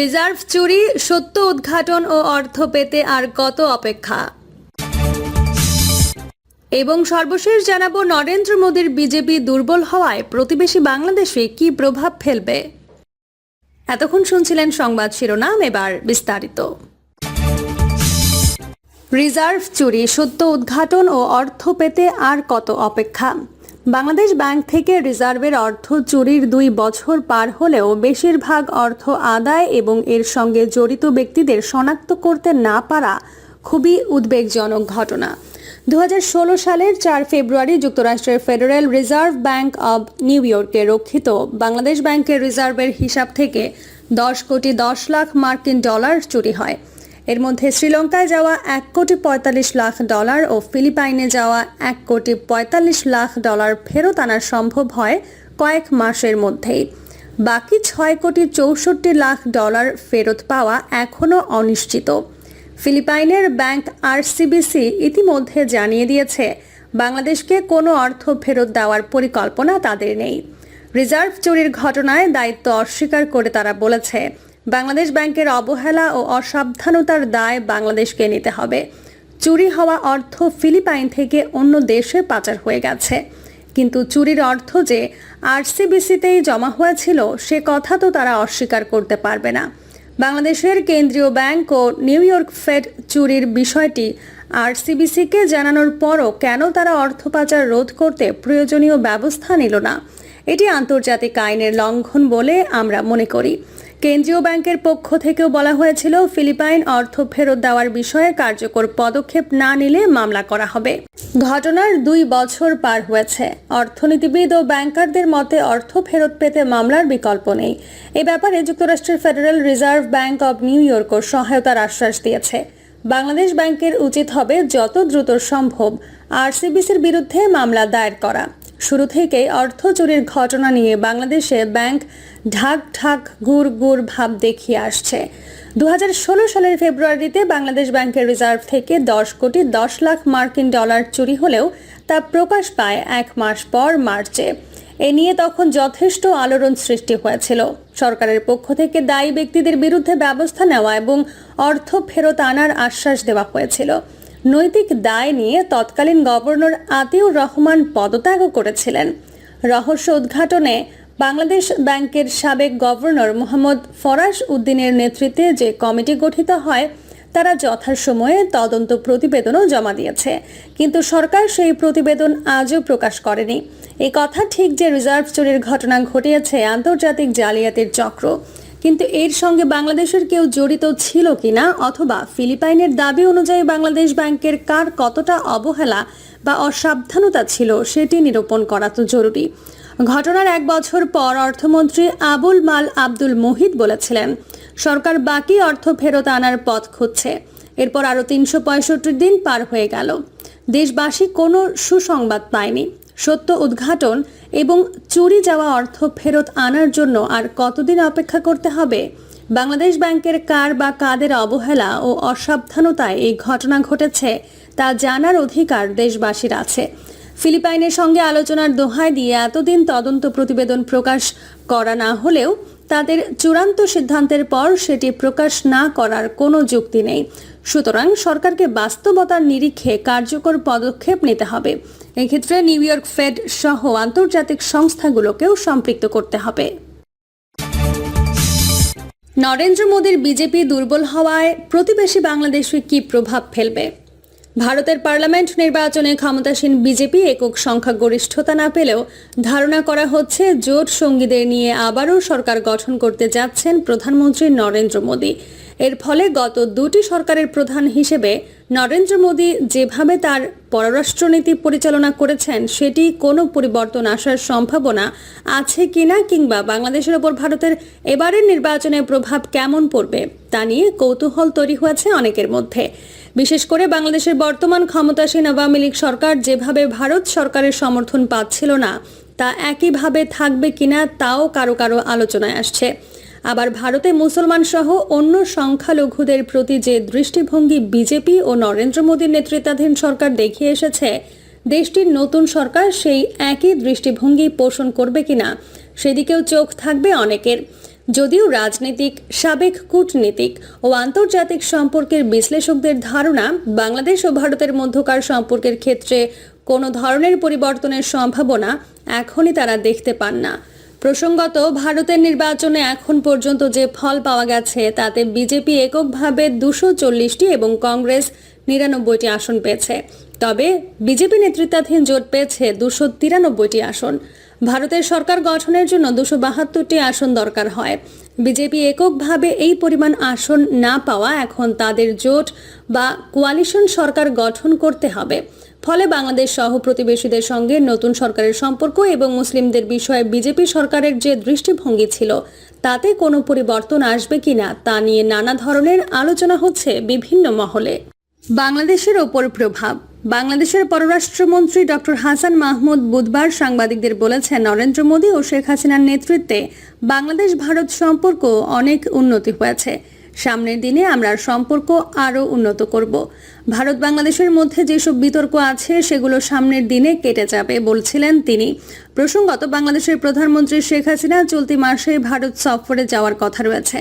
Reserve চুরি, সত্য উদ্ঘাটন ও অর্থ পেতে আর কত অপেক্ষা? এবং সর্বশেষ জানাব, নরেন্দ্র মোদীর বিজেপি দুর্বল হওয়ায় প্রতিবেশী বাংলাদেশে কি প্রভাব ফেলবে? এতক্ষণ শুনছিলেন সংবাদ শিরোনাম, এবার বিস্তারিত। রিজার্ভ চুরি, সত্য উদ্ঘাটন ও অর্থ পেতে আর কত অপেক্ষা? বাংলাদেশ ব্যাংক থেকে রিজার্ভের অর্থ চুরির দুই বছর পার হলেও বেশিরভাগ অর্থ আদায় এবং এর সঙ্গে জড়িত ব্যক্তিদের শনাক্ত করতে না পারা খুবই উদ্বেগজনক ঘটনা। দু হাজার ষোলো সালের চার ফেব্রুয়ারি যুক্তরাষ্ট্রের ফেডারেল রিজার্ভ ব্যাংক অব নিউ ইয়র্কে রক্ষিত বাংলাদেশ ব্যাংকের রিজার্ভের হিসাব থেকে দশ কোটি দশ লাখ মার্কিন ডলার চুরি হয়। এর মধ্যে শ্রীলঙ্কায় যাওয়া এক কোটি পঁয়তাল্লিশ লাখ ডলার ও ফিলিপাইনে যাওয়া এক কোটি পঁয়তাল্লিশ লাখ ডলার ফেরত আনা সম্ভব হয় কয়েক মাসের মধ্যেই। বাকি ছয় কোটি চৌষট্টি লাখ ডলার ফেরত পাওয়া এখনও অনিশ্চিত। ফিলিপাইনের ব্যাংক আরসিবিসি ইতিমধ্যে জানিয়ে দিয়েছে, বাংলাদেশকে কোনো অর্থ ফেরত দেওয়ার পরিকল্পনা তাদের নেই। রিজার্ভ চুরির ঘটনায় দায়িত্ব অস্বীকার করে তারা বলেছে বাংলাদেশ ব্যাংকের অবহেলা ও অসাবধানতার দায় বাংলাদেশকে নিতে হবে। চুরি হওয়া অর্থ ফিলিপাইন থেকে অন্য দেশে পাচার হয়ে গেছে। কিন্তু চুরির অর্থ যে আরসিবিসিতেই জমা হয়েছিল, সে কথা তো তারা অস্বীকার করতে পারবে না। বাংলাদেশের কেন্দ্রীয় ব্যাংক ও নিউ ইয়র্ক ফেড চুরির বিষয়টি আরসিবিসিকে জানানোর পরও কেন তারা অর্থ পাচার রোধ করতে প্রয়োজনীয় ব্যবস্থা নিল না, এটি আন্তর্জাতিক আইনের লঙ্ঘন বলে আমরা মনে করি। কেন্দ্রীয় ব্যাংকের পক্ষ থেকেও বলা হয়েছিল ফিলিপাইন অর্থ ফেরত দেওয়ার বিষয়ে কার্যকর পদক্ষেপ না নিলে মামলা করা হবে। ঘটনার দুই বছর পার হয়েছে। অর্থনীতিবিদ ও ব্যাংকারদের মতে অর্থ ফেরত পেতে মামলার বিকল্প নেই। এ ব্যাপারে যুক্তরাষ্ট্রের ফেডারেল রিজার্ভ ব্যাংক অব নিউ ইয়র্কও সহায়তার আশ্বাস দিয়েছে। বাংলাদেশ ব্যাংকের উচিত হবে যত দ্রুত সম্ভব আরসিবিসির বিরুদ্ধে মামলা দায়ের করা। শুরু থেকেই অর্থ চুরির ঘটনা নিয়ে বাংলাদেশে ব্যাংক ঢাক ঢাক গুড় গুড় ভাব দেখিয়ে আসছে। দু হাজার ষোলো সালের ফেব্রুয়ারিতে বাংলাদেশ ব্যাংকের রিজার্ভ থেকে দশ কোটি দশ লাখ মার্কিন ডলার চুরি হলেও তা প্রকাশ পায় এক মাস পর মার্চে। এ নিয়ে তখন যথেষ্ট আলোড়ন সৃষ্টি হয়েছিল। সরকারের পক্ষ থেকে দায়ী ব্যক্তিদের বিরুদ্ধে ব্যবস্থা নেওয়া এবং অর্থ ফেরত আনার আশ্বাস দেওয়া হয়েছিল। নৈতিক দায় নিয়ে তৎকালীন গভর্নর আতিউর রহমান পদত্যাগও করেছিলেন। রহস্য উদ্ঘাটনে বাংলাদেশ ব্যাংকের সাবেক গভর্নর মোহাম্মদ ফরাস উদ্দিনের নেতৃত্বে যে কমিটি গঠিত হয়, তারা যথাসময়ে তদন্ত প্রতিবেদনও জমা দিয়েছে। কিন্তু সরকার সেই প্রতিবেদন আজও প্রকাশ করেনি। এই কথা ঠিক যে রিজার্ভ চুরির ঘটনা ঘটিয়েছে আন্তর্জাতিক জালিয়াতির চক্র কিন্তু এর সঙ্গে বাংলাদেশের কেউ জড়িত ছিল কিনা অথবা ফিলিপাইনের দাবি অনুযায়ী বাংলাদেশ ব্যাংকের কার কতটা অবহেলা বা অসাবধানতা ছিল সেটি নিরূপণ করা তো জরুরি। ঘটনার এক বছর পর অর্থমন্ত্রী আবুল মাল আব্দুল মোহিত বলেছিলেন, সরকার বাকি অর্থ ফেরত আনার পথ খুঁজছে। এরপর আরও তিনশো পঁয়ষট্টি দিন পার হয়ে গেল। দেশবাসী কোনো সুসংবাদ পায়নি। সত্য উদ্ঘাটন এবং চুরি যাওয়া অর্থ ফেরত আনার জন্য আর কতদিন অপেক্ষা করতে হবে? বাংলাদেশ ব্যাংকের কার বা কাদের অবহেলা ও অসাবধানতায় এই ঘটনা ঘটেছে তা জানার অধিকার দেশবাসীর আছে। ফিলিপাইনের সঙ্গে আলোচনার দোহাই দিয়ে এতদিন তদন্ত প্রতিবেদন প্রকাশ করা না হলেও তাদের চূড়ান্ত সিদ্ধান্তের পর সেটি প্রকাশ না করার কোনো যুক্তি নেই। সুতরাং সরকারকে বাস্তবতার নিরিখে কার্যকর পদক্ষেপ নিতে হবে। এক্ষেত্রে নিউ ইয়র্ক ফেড সহ আন্তর্জাতিক সংস্থাগুলোকেও সম্পৃক্ত করতে হবে। নরেন্দ্র মোদীর বিজেপি দুর্বল হওয়ায় প্রতিবেশী বাংলাদেশে কি প্রভাব ফেলবে? ভারতের পার্লামেন্ট নির্বাচনে ক্ষমতাসীন বিজেপি একক সংখ্যাগরিষ্ঠতা না পেলেও ধারণা করা হচ্ছে জোট সঙ্গীদের নিয়ে আবারও সরকার গঠন করতে যাচ্ছেন প্রধানমন্ত্রী নরেন্দ্র মোদী। এর ফলে গত দুটি সরকারের প্রধান হিসেবে নরেন্দ্র মোদী যেভাবে তার পররাষ্ট্রনীতি পরিচালনা করেছেন, সেটি কোনো পরিবর্তন আসার সম্ভাবনা আছে কিনা কিংবা বাংলাদেশের ওপর ভারতের এবারের নির্বাচনে প্রভাব কেমন পড়বে, তা নিয়ে কৌতূহল তৈরি হয়েছে অনেকের মধ্যে। বিশেষ করে বাংলাদেশের বর্তমান ক্ষমতাসীন আওয়ামী লীগ সরকার যেভাবে ভারত সরকারের সমর্থন পাচ্ছিল না, তা একইভাবে থাকবে কিনা, তাও কারও কারও আলোচনায় আসছে। আবার ভারতে মুসলমান সহ অন্য সংখ্যালঘুদের প্রতি যে দৃষ্টিভঙ্গি বিজেপি ও নরেন্দ্র মোদীর নেতৃত্বাধীন সরকার দেখিয়ে এসেছে, দেশটির নতুন সরকার সেই একই দৃষ্টিভঙ্গি পোষণ করবে কিনা, সেদিকেও চোখ থাকবে অনেকের। যদিও রাজনীতিক, সাবেক কূটনীতিক ও আন্তর্জাতিক সম্পর্কের বিশ্লেষকদের ধারণা, বাংলাদেশ ও ভারতের মধ্যকার সম্পর্কের ক্ষেত্রে কোনো ধরনের পরিবর্তনের সম্ভাবনা এখনই তারা দেখতে পান না। প্রসঙ্গত, ভারতের নির্বাচনে এখন পর্যন্ত যে ফল পাওয়া গেছে, তাতে বিজেপি এককভাবে দুশো চল্লিশটি এবং কংগ্রেস নিরানব্বইটি আসন পেয়েছে। তবে বিজেপি নেতৃত্বাধীন জোট পেয়েছে দুশো তিরানব্বইটি আসন। ভারতের সরকার গঠনের জন্য দুশো বাহাত্তরটি আসন দরকার হয়। বিজেপি এককভাবে এই পরিমাণ আসন না পাওয়া এখন তাদের জোট বা কোয়ালিশন সরকার গঠন করতে হবে। ফলে বাংলাদেশ সহ প্রতিবেশীদের সঙ্গে নতুন সরকারের সম্পর্ক এবং মুসলিমদের বিষয়ে বিজেপি সরকারের যে দৃষ্টিভঙ্গি ছিল, তাতে কোনো পরিবর্তন আসবে কিনা তা নিয়ে নানা ধরনের আলোচনা হচ্ছে বিভিন্ন মহলে। বাংলাদেশের ওপর প্রভাব। বাংলাদেশের পররাষ্ট্রমন্ত্রী ডক্টর হাসান মাহমুদ বুধবার সাংবাদিকদের বলেছেন, নরেন্দ্র মোদী ও শেখ হাসিনার নেতৃত্বে বাংলাদেশ ভারত সম্পর্ক অনেক উন্নতি হয়েছে। সামনের দিনে আমরা সম্পর্ক আরও উন্নত করব। ভারত বাংলাদেশের মধ্যে যেসব বিতর্ক আছে, সেগুলো সামনের দিনে কেটে যাবে বলছিলেন তিনি। প্রসঙ্গত বাংলাদেশের প্রধানমন্ত্রী শেখ হাসিনা চলতি মাসে ভারত সফরে যাওয়ার কথা রয়েছে।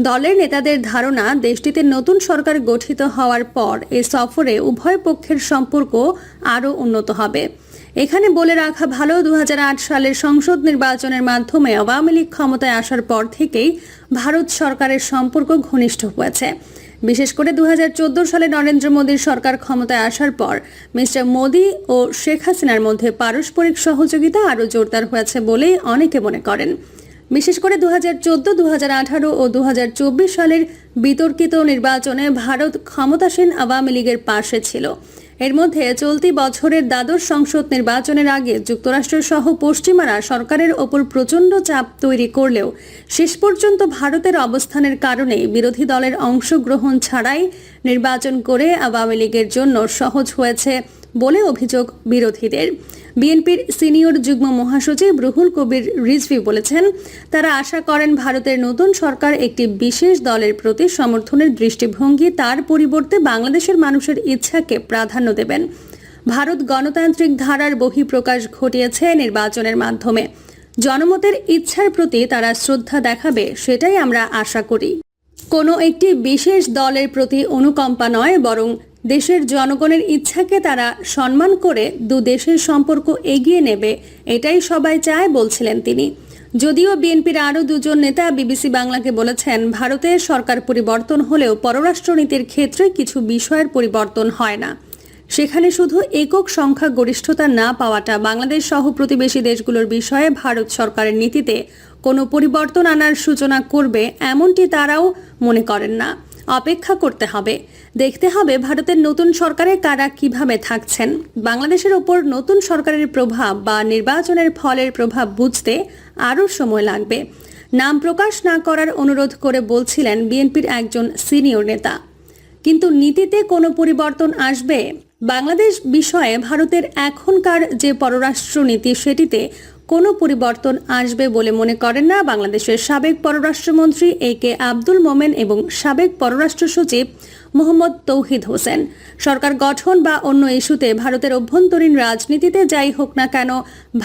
দলের নেতাদের ধারণা, দেশটিতে নতুন সরকার গঠিত হওয়ার পর এ সফরে উভয় পক্ষের সম্পর্ক আরও উন্নত হবে। এখানে বলে রাখা ভালো দু হাজার আট সালের সংসদ নির্বাচনের মাধ্যমে আওয়ামী লীগ ক্ষমতায় আসার পর থেকেই ভারত সরকারের সম্পর্ক ঘনিষ্ঠ হয়েছে। বিশেষ করে দু হাজার চোদ্দ সালে নরেন্দ্র মোদীর সরকার ক্ষমতায় আসার পর মিস্টার মোদী ও শেখ হাসিনার মধ্যে পারস্পরিক সহযোগিতা আরও জোরদার হয়েছে বলেই অনেকে মনে করেন। বিশেষ করে দু হাজার চোদ্দ দু ও দু হাজার চব্বিশ সালের বিতর্কিত নির্বাচনে ভারত ক্ষমতাসীন আওয়ামী লীগের পাশে ছিল। এর মধ্যে চলতি বছরের দ্বাদশ সংসদ নির্বাচনের আগে যুক্তরাষ্ট্র সহ পশ্চিমারা সরকারের ওপর প্রচণ্ড চাপ তৈরি করলেও শেষ পর্যন্ত ভারতের অবস্থানের কারণে বিরোধী দলের অংশগ্রহণ ছাড়াই নির্বাচন করে আওয়ামী লীগের জন্য সহজ হয়েছে বলে অভিযোগ বিরোধীদের। বিএনপির সিনিয়র যুগ্ম মহাসচিব রুহুল কবির রিজভি বলেছেন, তারা আশা করেন ভারতের নতুন সরকার একটি বিশেষ দলের প্রতি সমর্থনের দৃষ্টিভঙ্গি তার পরিবর্তে বাংলাদেশের মানুষের ইচ্ছাকে প্রাধান্য দেবেন। ভারত গণতান্ত্রিক ধারার বহিঃপ্রকাশ ঘটিয়েছে নির্বাচনের মাধ্যমে। জনমতের ইচ্ছার প্রতি তারা শ্রদ্ধা দেখাবে, সেটাই আমরা আশা করি। কোনো একটি বিশেষ দলের প্রতি অনুকম্পা নয়, বরং দেশের জনগণের ইচ্ছাকে তারা সম্মান করে দু দেশের সম্পর্ক এগিয়ে নেবে, এটাই সবাই চায় বলছিলেন তিনি। যদিও বিএনপির আরও দুজন নেতা বিবিসি বাংলাকে বলেছেন ভারতের সরকার পরিবর্তন হলেও পররাষ্ট্রনীতির ক্ষেত্রে কিছু বিষয়ের পরিবর্তন হয় না। সেখানে শুধু একক সংখ্যা গরিষ্ঠতা না পাওয়াটা বাংলাদেশ সহ প্রতিবেশী দেশগুলোর বিষয়ে ভারত সরকারের নীতিতে কোনো পরিবর্তন আনার সূচনা করবে এমনটি তারাও মনে করেন না। অপেক্ষা করতে হবে। দেখতে হবে ভারতের নতুন সরকারে কারা কীভাবে থাকছেন। বাংলাদেশের ওপর নতুন সরকারের প্রভাব বা নির্বাচনের ফলের প্রভাব বুঝতে আরও সময় লাগবে। নাম প্রকাশ না করার অনুরোধ করে বলছিলেন বিএনপির একজন সিনিয়র নেতা। কিন্তু নীতিতে কোনো পরিবর্তন আসবে? বাংলাদেশ বিষয়ে ভারতের এখনকার যে পররাষ্ট্র নীতি সেটিতে কোনো পরিবর্তন আসবে বলে মনে করেন না বাংলাদেশের সাবেক পররাষ্ট্রমন্ত্রী এ কে আব্দুল মোমেন এবং সাবেক পররাষ্ট্র সচিব মোহাম্মদ তৌহিদ হোসেন। সরকার গঠন বা অন্য ইস্যুতে ভারতের অভ্যন্তরীণ রাজনীতিতে যাই হোক না কেন,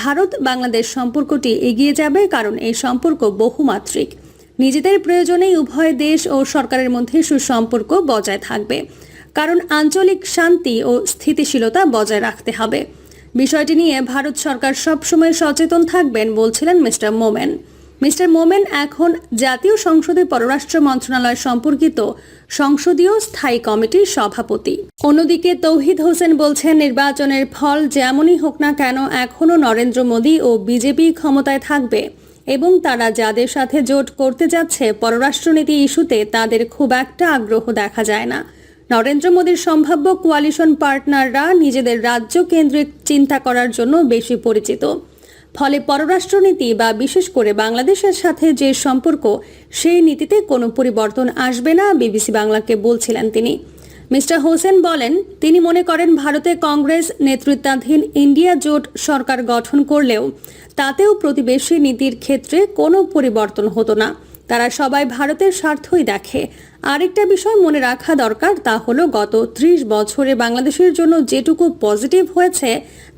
ভারত বাংলাদেশ সম্পর্কটি এগিয়ে যাবে কারণ এই সম্পর্ক বহুমাত্রিক। নিজেদের প্রয়োজনেই উভয় দেশ ও সরকারের মধ্যে সুসম্পর্ক বজায় থাকবে। কারণ আঞ্চলিক শান্তি ও স্থিতিশীলতা বজায় রাখতে হবে। বিষয়টি নিয়ে ভারত সরকার সবসময় সচেতন থাকবেন বলছিলেন মিস্টার মোমেন। মিস্টার মোমেন এখন জাতীয় সংসদে পররাষ্ট্র মন্ত্রণালয় সম্পর্কিত সংসদীয় স্থায়ী কমিটির সভাপতি। অন্যদিকে তৌহিদ হোসেন বলছেন, নির্বাচনের ফল যেমনই হোক না কেন এখনও নরেন্দ্র মোদী ও বিজেপি ক্ষমতায় থাকবে এবং তারা যাদের সাথে জোট করতে যাচ্ছে পররাষ্ট্রনীতি ইস্যুতে তাদের খুব একটা আগ্রহ দেখা যায় না। নরেন্দ্র মোদীর সম্ভাব্য কোয়ালিশন পার্টনাররা নিজেদের রাজ্য কেন্দ্রিক চিন্তা করার জন্য বেশি পরিচিত। ফলে পররাষ্ট্রনীতি বা বিশেষ করে বাংলাদেশের সাথে যে সম্পর্ক, সেই নীতিতে কোনো পরিবর্তন আসবে না, বিবিসি বাংলাকে বলছিলেন তিনি। মিস্টার হোসেন বলেন, তিনি মনে করেন ভারতে কংগ্রেস, নেতৃত্বাধীন ইন্ডিয়া জোট সরকার গঠন করলেও তাতেও প্রতিবেশী নীতির ক্ষেত্রে কোনো পরিবর্তন হতো না। তারা সবাই ভারতের স্বার্থই দেখে। আরেকটা বিষয় মনে রাখা দরকার, তা হলো গত ত্রিশ বছরে বাংলাদেশের জন্য যেটুকু পজিটিভ হয়েছে,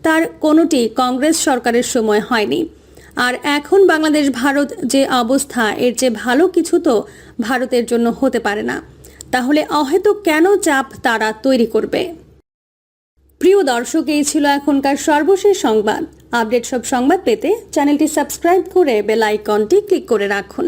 তার কোনোটি কংগ্রেস সরকারের সময় হয়নি। আর এখন বাংলাদেশ, ভারত যে অবস্থা, এর যে ভালো কিছু তো ভারতের জন্য হতে পারে না। তাহলে অহেতুক কেন চাপ তারা তৈরি করবে? প্রিয় দর্শক, এই ছিল এখনকার সর্বশেষ সংবাদ। আপডেট সব সংবাদ পেতে চ্যানেলটি সাবস্ক্রাইব করে বেল আইকনটি ক্লিক করে রাখুন।